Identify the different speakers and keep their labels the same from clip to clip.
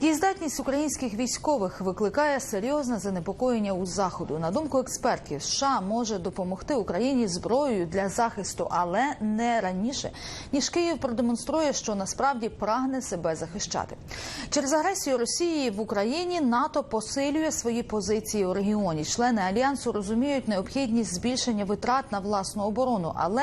Speaker 1: Дієздатність українських військових викликає серйозне занепокоєння у заходу. На думку експертів, США може допомогти Україні зброєю для захисту, але не раніше ніж Київ продемонструє, що насправді прагне себе захищати. Через агресію Росії в Україні НАТО посилює свої позиції у регіоні. Члени альянсу розуміють необхідність збільшення витрат на власну оборону, але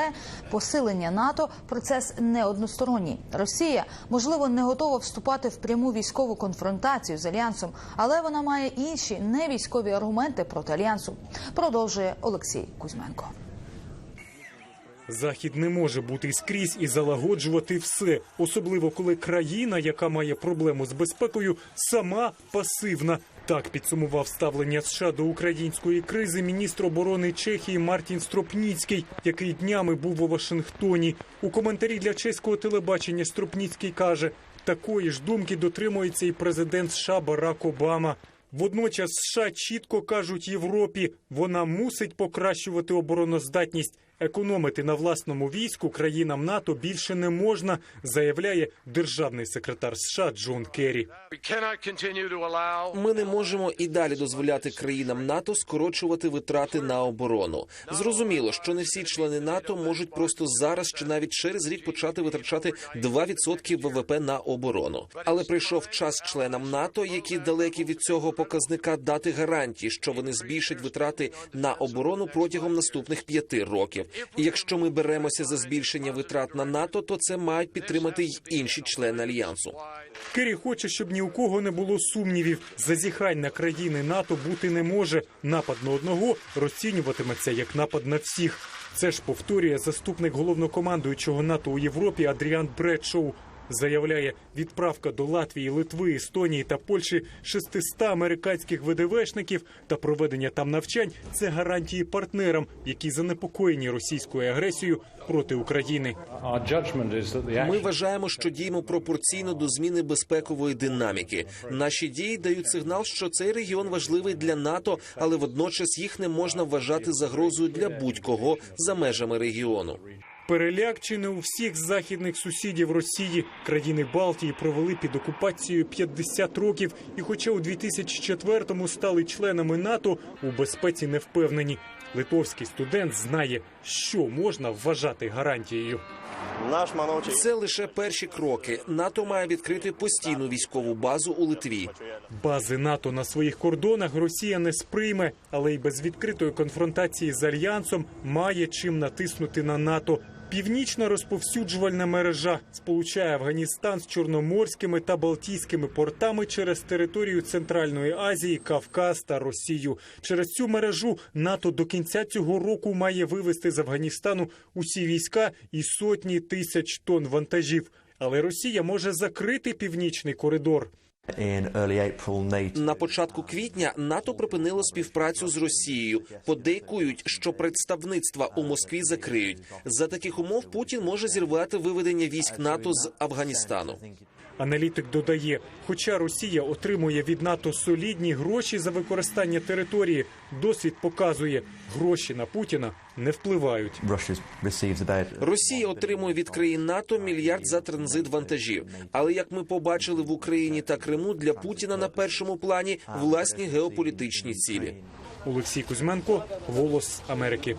Speaker 1: посилення НАТО процес не односторонній. Росія можливо не готова вступати в пряму військову конфронтацію з альянсом, але вона має інші невійськові аргументи проти альянсу. Продовжує Олексій Кузьменко.
Speaker 2: Захід не може бути скрізь і залагоджувати все, особливо коли країна, яка має проблему з безпекою, сама пасивна. Так підсумував ставлення США до української кризи міністр оборони Чехії Мартін Стропніцький, який днями був у Вашингтоні. У коментарі для чеського телебачення Стропніцький каже: такої ж думки дотримується і президент США Барак Обама. Водночас США чітко кажуть Європі, вона мусить покращувати обороноздатність. Економити на власному війську країнам НАТО більше не можна, заявляє державний секретар США Джон Керрі.
Speaker 3: Ми не можемо і далі дозволяти країнам НАТО скорочувати витрати на оборону. Зрозуміло, що не всі члени НАТО можуть просто зараз чи навіть через рік почати витрачати 2% ВВП на оборону. Але прийшов час членам НАТО, які далекі від цього показника, дати гарантії, що вони збільшать витрати на оборону протягом наступних п'яти років. І якщо ми беремося за збільшення витрат на НАТО, то це мають підтримати й інші члени альянсу.
Speaker 2: Керрі хоче, щоб ні у кого не було сумнівів. Зазіхань на країни НАТО бути не може. Напад на одного розцінюватиметься як напад на всіх. Це ж повторює заступник головнокомандуючого НАТО у Європі Адріан Бредшоу. Заявляє, відправка до Латвії, Литви, Естонії та Польщі 600 американських ВДВшників та проведення там навчань це гарантії партнерам, які занепокоєні російською агресією проти України.
Speaker 3: Ми вважаємо, що діємо пропорційно до зміни безпекової динаміки. Наші дії дають сигнал, що цей регіон важливий для НАТО, але водночас їх не можна вважати загрозою для будь-кого за межами регіону.
Speaker 2: Переляк чи не у всіх західних сусідів Росії країни Балтії провели під окупацією 50 років, і, хоча у 2004-му стали членами НАТО, у безпеці не впевнені. Литовський студент знає, що можна вважати гарантією.
Speaker 3: Це лише перші кроки. НАТО має відкрити постійну військову базу у Литві.
Speaker 2: Бази НАТО на своїх кордонах Росія не сприйме, але й без відкритої конфронтації з альянсом має чим натиснути на НАТО. Північна розповсюджувальна мережа сполучає Афганістан з чорноморськими та балтійськими портами через територію Центральної Азії, Кавказ та Росію. Через цю мережу НАТО до кінця цього року має вивести з Афганістану усі війська і сотні тисяч тонн вантажів. Але Росія може закрити північний коридор.
Speaker 3: На початку квітня НАТО припинило співпрацю з Росією. Подейкують, що представництва у Москві закриють. За таких умов Путін може зірвати виведення військ НАТО з Афганістану.
Speaker 2: Аналітик додає, хоча Росія отримує від НАТО солідні гроші за використання території, досвід показує, гроші на Путіна не впливають.
Speaker 3: Росія отримує від країн НАТО мільярд за транзит вантажів. Але як ми побачили в Україні та Криму, для Путіна на першому плані власні геополітичні цілі.
Speaker 2: Олексій Кузьменко, Голос Америки.